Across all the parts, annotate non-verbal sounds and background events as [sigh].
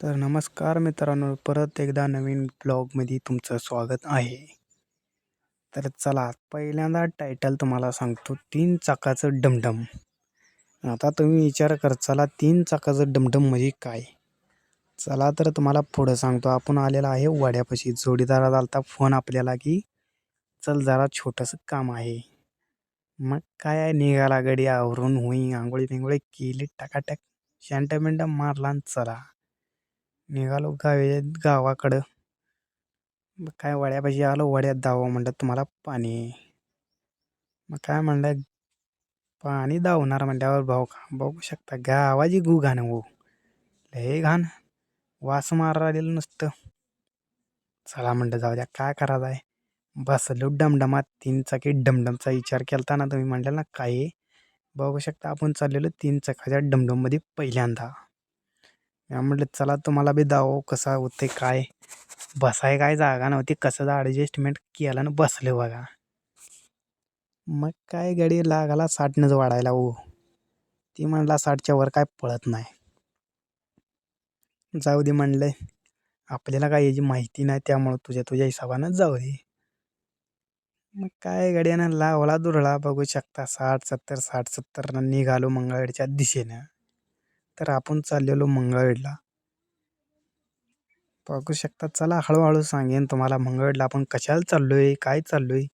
तर नमस्कार मित्रांनो परत एकदा नवीन ब्लॉगमध्ये तुमचं स्वागत आहे. तर चला पहिल्यांदा टायटल तुम्हाला सांगतो तीन चाकाचं डमडम. आता तुम्ही विचार कर चला तीन चाकाचं डमडम म्हणजे काय? चला तर तुम्हाला पुढं सांगतो आपण आलेला आहे वाड्यापाशी. जोडीदारात आलता फोन आपल्याला की चल जरा छोटंसं काम आहे. मग काय आहे निघाला गडी आवरून होई आंघोळी पिंगोळी केली टाकाटक शँट मारला आणि चला. निघालो गावे गावाकडं. मग काय वड्यापाशी आलो वड्यात धावा म्हणलं तुम्हाला पाणी. मग काय म्हणलं पाणी धावणार म्हणल्यावर भाऊ का बघू शकता गावाची गु घाण हो. लय घाण. वास मार आलेलं नुसतं. चला म्हणलं जाऊ द्या काय करायचं आहे? बसलो डमडमात तीन चाकी डमडमचा विचार केला ना तुम्ही म्हणलं ना काय बघू शकता आपण चाललेलो तीन चाकाच्या डमडममध्ये पहिल्यांदा. म्हटलं चला तुम्हाला बी दाव कसा होते काय? बसाय काय जागा नव्हती कसं ॲडजस्टमेंट केलं ना बसले बघा. मग काय गाडी लागाला साठनंच वाढायला ओ ती म्हणला साठच्या वर काय पळत नाही. जाऊ दे म्हणलं आपल्याला काय याची माहिती नाही त्यामुळं तुझ्या तुझ्या हिशोबानं जाऊ दे. मग काय गाड्यानं लावला दुरळा बघू शकता साठ सत्तर साठ सत्तरनं निघालो मंगळवेडच्या दिशेनं. तर आपण चाललेलो मंगळवेढला बघू शकता चला हळूहळू सांगेन तुम्हाला मंगळवेढला आपण कशाला चाललो आहे काय चाललो आहे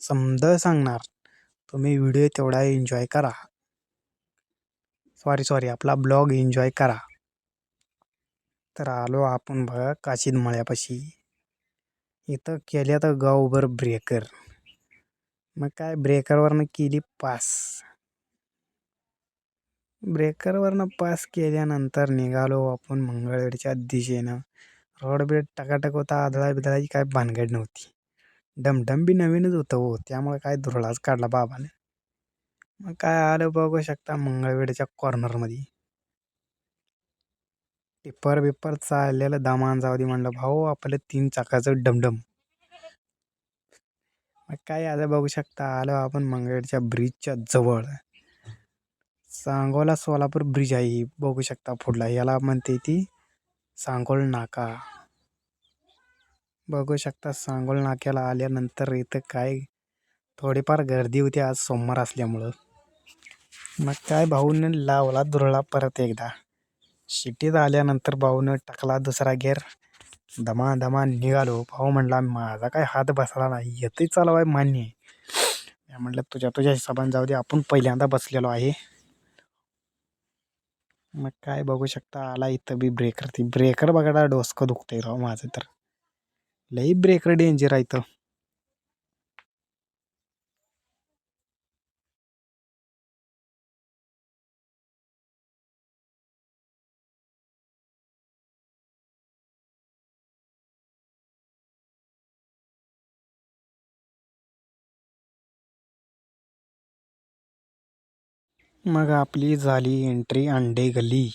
समजा सांगणार. तुम्ही व्हिडिओ तेवढा एन्जॉय करा. सॉरी सॉरी आपला ब्लॉग एन्जॉय करा. तर आलो आपण बघा काशीद मळ्यापाशी. इथं केल्या तर गावभर ब्रेकर मग काय ब्रेकरवरनं केली पास ब्रेकरवरनं पास केल्यानंतर निघालो आपण मंगळवेढच्या दिशेनं. रोड बीड टकाटक होता आदळा बिदळाची काय भानगड नव्हती. डमडम बी नवीनच होतं हो त्यामुळे काय धुरळाच काढला बाबाने. मग काय आलं बघू शकता मंगळवेढच्या कॉर्नरमध्ये. टिप्पर बिप्पर चाललेलं दामान जाऊ दे म्हणलं भाऊ आपलं तीन चाकाचं डमडम. मग काय आलं बघू शकता आलो आपण मंगळवेढच्या ब्रिजच्या जवळ. सांगोला सोलापूर ब्रिज आहे बघू शकता पुढला. याला म्हणते ती सांगोल नाका. बघू शकता सांगोल नाक्याला आल्यानंतर इथं काय थोडीफार गर्दी होती आज सोमवार असल्यामुळं. मग काय भाऊनं लावला दुरळा परत एकदा. शिटीत आल्यानंतर भाऊनं टाकला दुसरा गेअर. दमा दमा निघालो. भाऊ म्हणला माझा काय हात बसला नाही. येते चालवाय मान्य आहे. म्हटलं तुझ्या तुझ्या हिशोबाने जाऊ दे. आपण पहिल्यांदा बसलेलो आहे. मग काय बघू शकता आला इथं बी ब्रेकर ती ब्रेकर बघा डोसकं दुखतंय राव माझं तर. लई ब्रेकर डेंजर आहे इथं. मग आपली झाली एंट्री अंडे गल्ली.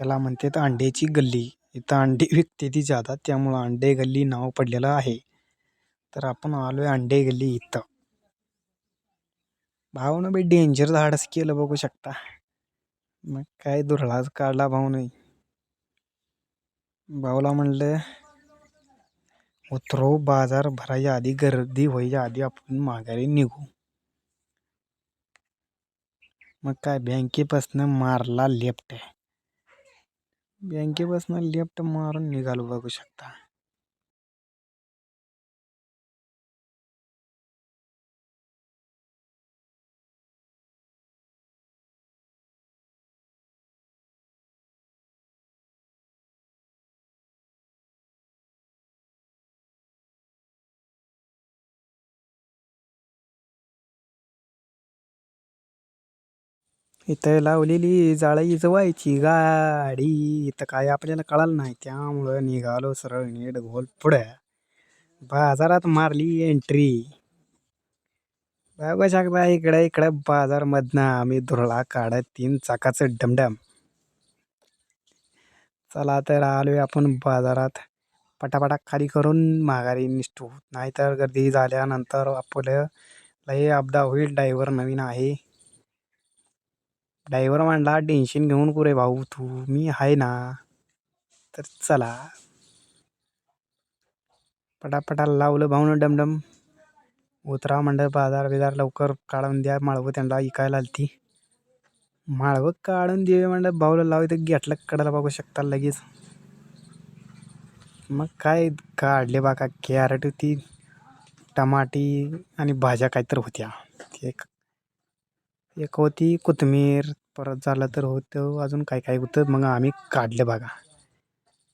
याला म्हणतात अंड्याची गल्ली. इथं अंडे [laughs] विकते ती जातात त्यामुळं अंडे गल्ली नाव पडलेलं आहे. तर आपण आलोय अंडे गल्ली इथं. भाऊनं बी डेंजर धाडस केलं बघू शकता. मग काय दुरळाच काढला भाऊनं भाऊला म्हणलं उतरो बाजार भरायच्या आधी गर्दी व्हायच्या आधी आपण माघारी निघू. मग काय बँकेपासनं मारला लेफ्ट. बँकेपासनं लेफ्ट मारून निघालो बघू शकता. इथं लावलेली जाळी जवायची गाडी. इथं काय आपल्याला कळालं नाही. त्यामुळं निघालो सरळ नीट गोल पुढं. बाजारात मारली एंट्री बघा शकता इकडे इकडे बाजारमधनं आम्ही धुरळा काढत तीन चाकाचं डमडम. चला तर आलोय आपण बाजारात. पटापटा खाली करून माघारी निष्ठू. नाहीतर गर्दी झाल्यानंतर आपलं लय अपदा होईल. ड्रायव्हर नवीन आहे. डायव्हर म्हणला टेन्शन घेऊन नको रे भाऊ तू मी आहे ना. तर चला. पटापटा लावलं भाऊन डमडम. उतरा म्हणलं बाजार बिजार लवकर काढून द्या माळवं त्यांना इकायला आलती. माळवं काढून दे म्हणलं भाऊला लाव इथं घेतलं कडाला बघू शकता लगेच. मग काय काढले बा का कॅरेट होती टमाटी आणि भाज्या काहीतरी होत्या. एक एक होती कोथिंबीर परत झालं तर होतं अजून काय काय होतं मग आम्ही काढलं बघा.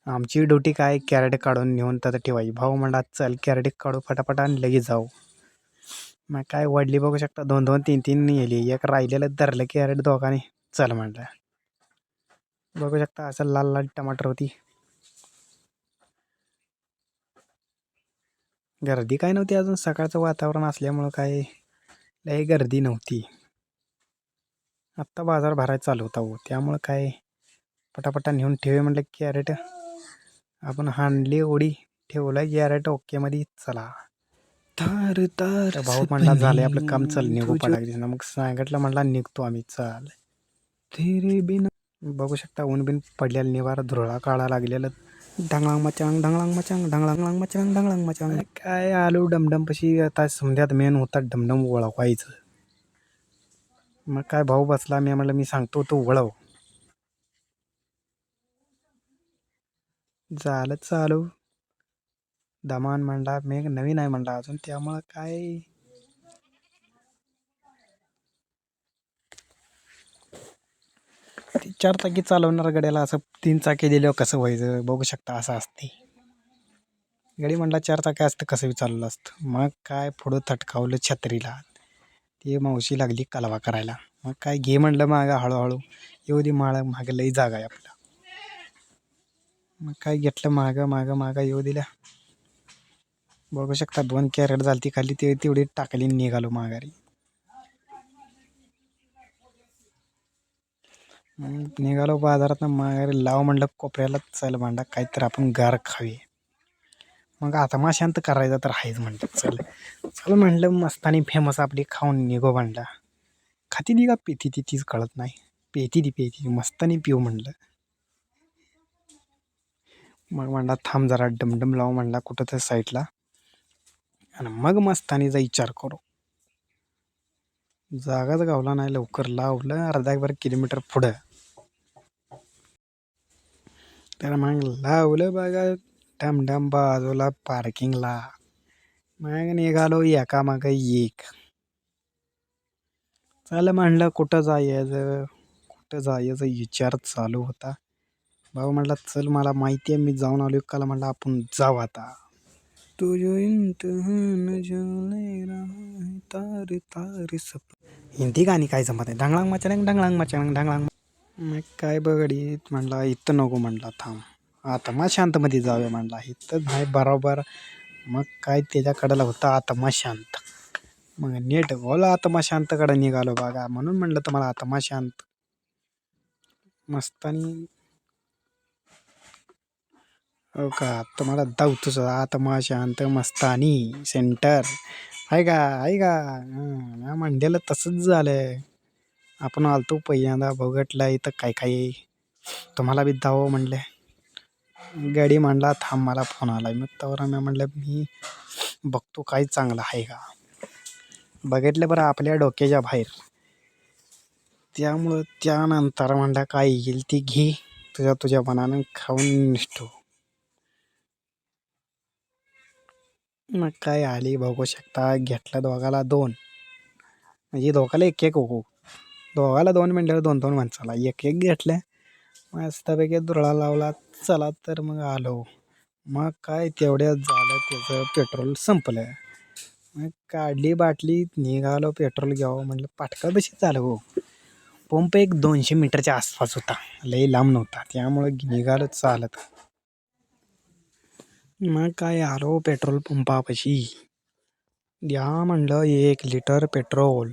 आमची ड्युटी काय कॅरेट काढून नेऊन त्याचं ठेवायची. भाऊ म्हणला चल कॅरेट काढू फटाफट आणि लगेच जाऊ. मग काय वडली बघू शकता दोन दोन तीन तीन येली एक राहिलेलं धरलं कॅरेट दोघांनी. चल म्हणलं. बघू शकता असं लाल लाल टमाटर होती. गर्दी काय नव्हती अजून. सकाळचं वातावरण असल्यामुळं काय लई गर्दी नव्हती. आत्ता बाजार भरायला चालू होता हो. त्यामुळं काय पटापटा नेऊन ठेवे म्हणलं कॅरेट. आपण हाणली ओढी ठेवलं कॅरेट. ओकेमध्ये चला. तार तार भाऊ म्हणला झालं आपलं काम चल निघू पटाक मग सांगितलं म्हणला निघतो आम्ही चाल. तेरे बिना बघू शकता ऊन बिन पडलेलं निवार धुरळा काढा लागलेलं. ढंगळांग मचांग ढंगळांग मचांग ढंगळांग मचांग ढंगळांग मचांग. काय आलो डमडम पशी? आता समध्यात मेन होता डमडम वळवायचं मग काय भाऊ बसला मी म्हटलं मी सांगतो तो वळव. झालं चालू. दमान म्हणला मी नवीन आहे म्हणला अजून त्यामुळं काय? चार चाकी चालवणार गड्याला असं तीन चाकी दिल्यावर कसं व्हायचं? बघू शकता असं असते. गडी म्हणला चार चाकी असतं कसं बी चाललं असतं. मग काय पुढं थटकावलं छत्रीला. ती मावशी लागली कालवा करायला. मग काय घे म्हणलं मागं हळूहळू. येऊ दे माळ मागं लई जागा आहे आपला. मग काय घेतलं मागं मागं मागं येऊ दिल्या. बघू शकता दोन कॅरेट झालती खाली ते तेवढी टाकली निघालो माघारी. मग निघालो बाजारात माघारी लाव म्हणलं कोपऱ्याला चल म्हणलं काहीतरी आपण गार खावे मग आता माशांत करायचा करायचं तर आहेच म्हणलं चल. चल म्हणलं मस्तानी फेमस आपली खाऊन निघो म्हणलं. खाती ती का पेती ती तीच कळत नाही. पेती ती पेती मस्तानी पिऊ म्हणलं. मग म्हणला थांब जरा डमडम लाव म्हणला कुठं तर साईडला आणि मग मस्तानीचा विचार करू. जागाच गावला नाही लवकर लावलं अर्धा एक बार किलोमीटर पुढं. तर मग लावलं बघा. डमडम बाजूला पार्किंगला मग निघालो एका मागं एक चल म्हणलं कुठं जायचं कुठं जायचं विचार चालू होता भाऊ म्हणला चल मला माहिती आहे मी जाऊन आलो काल म्हटलं आपण जाऊ आता तुझो तार तार सप हिंदी गाणी काय जमत आहे ढंगळांग मचांग ढंगळांग मचांग ढंगळांग मग काय बघडीत म्हणला इथं नको म्हणला थांब आत्मा शांतमध्ये जाऊया म्हणला. तर नाही बरोबर. मग काय त्याच्याकडला होता आत्मा शांत. मग नीट ओला आत्मा शांतकडे निघालो बघा. म्हणून म्हणलं तुम्हाला आत्मा शांत. मस्तानी. हो का? तुम्हाला दावतोच आत्मा शांत मस्तानी सेंटर. आहे का? आहे का? म्या म्हणलेलं तसंच झालं आपण आलतो पहिल्यांदा भोगटला इथं काय काय तुम्हाला बी दावं म्हणले. गाडी म्हणला थांब मला फोन आला मग त्यावर मी म्हणलं मी बघतो काय चांगलं आहे का. बघितलं बरं आपल्या डोक्याच्या बाहेर. त्यामुळं त्यानंतर म्हणलं काय येईल ती घे तुझ्या तुझ्या मनानं खाऊन निष्ठो. मग काय आली बघू शकता घेतलं दोघाला दोन. म्हणजे दोघाला एक एक हो दोघाला दोन म्हणल्यावर दोन दोन माणसाला एक एक घेतलं. मस्तपैकी दुरळा लावला. चला तर मग आलो. मग काय तेवढ्यात झालं त्याचं पेट्रोल संपलं मग काढली बाटली निघालो पेट्रोल घ्यावं म्हटलं पाटका बशी झालं हो. पंप एक दोनशे मीटरच्या आसपास होता. लई लांब नव्हता. त्यामुळं निघालो चालत. मग काय आलो पेट्रोल पंपापाशी. द्या म्हणलं एक लिटर पेट्रोल.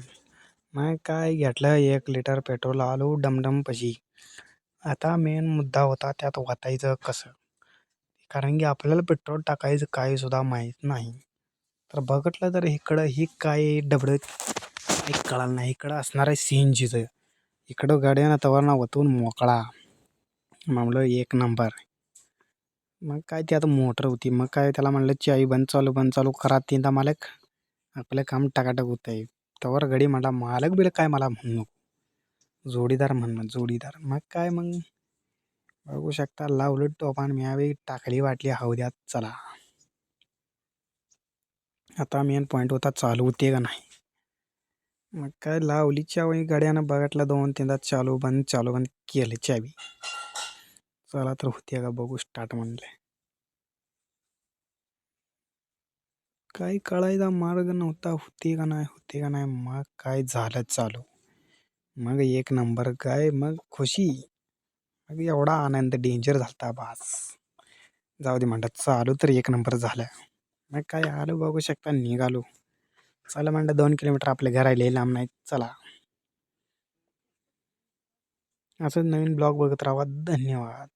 मग काय घेतलं एक लिटर पेट्रोल आलो डमडमपाशी. आता मेन मुद्दा होता त्यात वाचायचं कसं? कारण की आपल्याला पेट्रोल टाकायचं काय सुद्धा माहीत नाही. तर बघितलं तर इकडं ही काय डबडं काही कळालं नाही. इकडं असणार आहे सी एन जीचं इकडं गाड्यानं तवरना वतून मोकळा. म्हणलं एक नंबर मग काय ती आता मोटर होती. मग काय त्याला म्हणलं चाई बंद चालू बंद चालू करा तीनदा मालक. आपलं काम टाकाटाक होत आहे तवर घडी म्हणला मालक बिलक काय मला म्हणू नको. जोडीदार म्हणणं जोडीदार. मग काय मग? बघू शकता लावलं टोपान म्यावे टाकली वाटली हौद्यात चला. आता मेन पॉईंट होता चालू होते का नाही? मग काय लावली चावी गाड्यानं बघितलं दोन तीनदा चालू बंद चालू बंद केलं चावी चला तर होते का बघू स्टार्ट म्हणले. काही कळायचा मार्ग नव्हता होते का नाही होते का नाही मग काय झालं चालू? मग एक नंबर काय? मग खुशी. मग एवढा आनंद डेंजर झालता बास. जाऊ दे म्हणतात चालू तर एक नंबर झालं. मग काय आलो बघू शकता निघालो. चला म्हणलं दोन किलोमीटर आपल्या घरायला लांब नाही. चला. असं नवीन ब्लॉग बघत राहा. धन्यवाद.